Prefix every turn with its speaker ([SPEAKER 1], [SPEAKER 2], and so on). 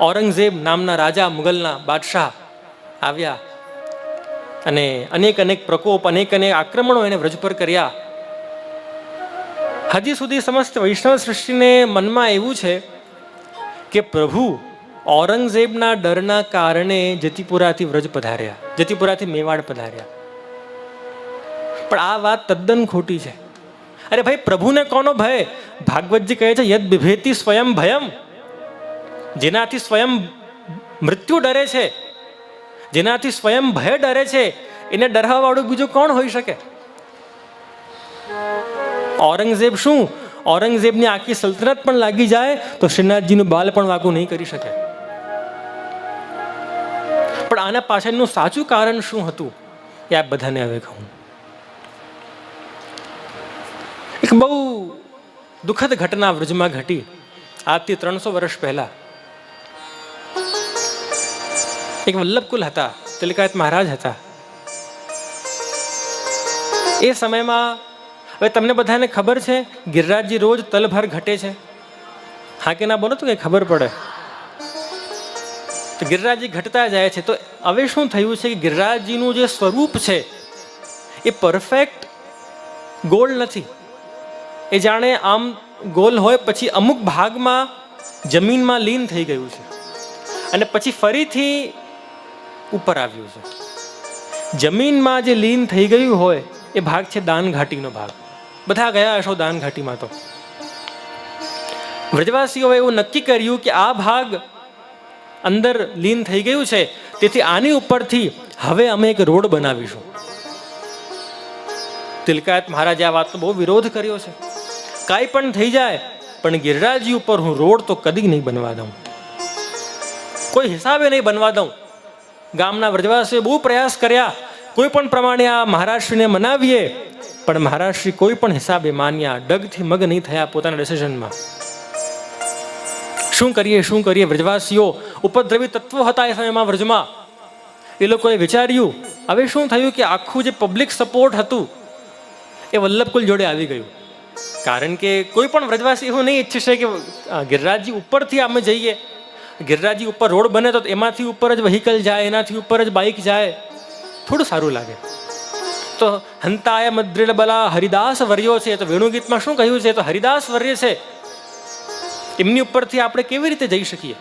[SPEAKER 1] ઔરંગઝેબ નામના રાજા મુગલના બાદશાહ આવ્યા અને અનેક અનેક પ્રકોપ, અનેક અનેક આક્રમણો એને વ્રજ પર કર્યા. હજી સુધી સમસ્ત વૈષ્ણવ સૃષ્ટિને મનમાં એવું છે કે પ્રભુ ઔરંગઝેબના ડરના કારણે જતીપુરાથી વ્રજ પધાર્યા, જતીપુરાથી મેવાડ પધાર્યા. પણ આ વાત તદ્દન ખોટી છે. અરે ભાઈ, પ્રભુને કોનો ભય? ભાગવતજી કહે છે, યદ બિભેતી સ્વયં ભયમ. જેનાથી સ્વયં મૃત્યુ ડરે છે, જેનાથી સ્વયં ભય ડરે છે, એને ડરવા વાળું બીજું કોણ હોઈ શકે? ઔરંગઝેબ શું? ઔરંગઝેબની આખી સલ્તનત પણ લાગી જાય તો શ્રીનાથજીનું બાલ પણ વાગું નહીં કરી શકે. પણ આના પાછળનું સાચું કારણ શું હતું એ આ બધાને હવે કહું. એક બહુ દુઃખદ ઘટના વ્રજમાં ઘટી. આજથી ત્રણસો વર્ષ પહેલા. એક વલ્લભકુલ હતા, તિલકાયત મહારાજ હતા. એ સમયમાં હવે તમને બધાને ખબર છે, ગિરિરાજજી રોજ તલભર ઘટે છે. હા કે ના, બોલો તો કંઈ ખબર પડે. તો ગિરિરાજજી ઘટતા જાય છે. તો હવે શું થયું છે કે ગિરિરાજજીનું જે સ્વરૂપ છે, એ પરફેક્ટ ગોલ નથી. એ જાણે આમ ગોલ હોય, પછી અમુક ભાગમાં જમીનમાં લીન થઈ ગયું છે. અને પછી ફરીથી ઉપર આવ્યું છે. જમીનમાં જે લીન થઈ ગયું હોય, એ ભાગ છે દાન ઘાટીનો ભાગ. બધા ગયા હશો દાન ઘાટીમાં તો. વ્રજવાસીઓએ એવું નક્કી કર્યું કે આ ભાગ અંદર લીન થઈ ગયું છે, તેથી આની ઉપરથી હવે અમે એક રોડ બનાવીશું. તિલકાયત મહારાજે આ વાતનો બહુ વિરોધ કર્યો છે. કાંઈ પણ થઈ જાય, પણ ગિરિરાજી ઉપર હું રોડ તો કદી નહીં બનવા દઉં. કોઈ હિસાબે નહીં બનવા દઉં. ગામના વ્રજવાસીઓએ બહુ પ્રયાસ કર્યા. કોઈ પણ પ્રમાણે આ મહારાષ્ટ્રીને મનાવીએ, પણ મહારાષ્ટ્રી કોઈ પણ હિસાબે માન્યા ડગથી મગ નહીં થયા પોતાના ડિસિઝનમાં શું કરીએ શું કરીએ વ્રજવાસીઓ? ઉપદ્રવી તત્વો હતા એ સમયમાં વ્રજમાં. એ લોકોએ વિચાર્યું, હવે શું થયું કે આખું જે પબ્લિક સપોર્ટ હતું, એ વલ્લભકુલ જોડે આવી ગયું. કારણ કે કોઈ પણ વ્રજવાસી એવું નહીં ઈચ્છશે કે ગિરરાજી ઉપરથી અમે જઈએ. ગિરિરાજજી ઉપર રોડ બને તો એમાંથી ઉપર જ વ્હીકલ જાય, એનાથી ઉપર જ બાઇક જાય. થોડું સારું લાગે. તો હંતાય મદ્રિલ બલા હરિદાસ વર્યો છે. તો વેણુગીતમાં શું કહ્યું છે? તો હરિદાસ વર્ય છે. એમની ઉપરથી આપણે કેવી રીતે જઈ શકીએ?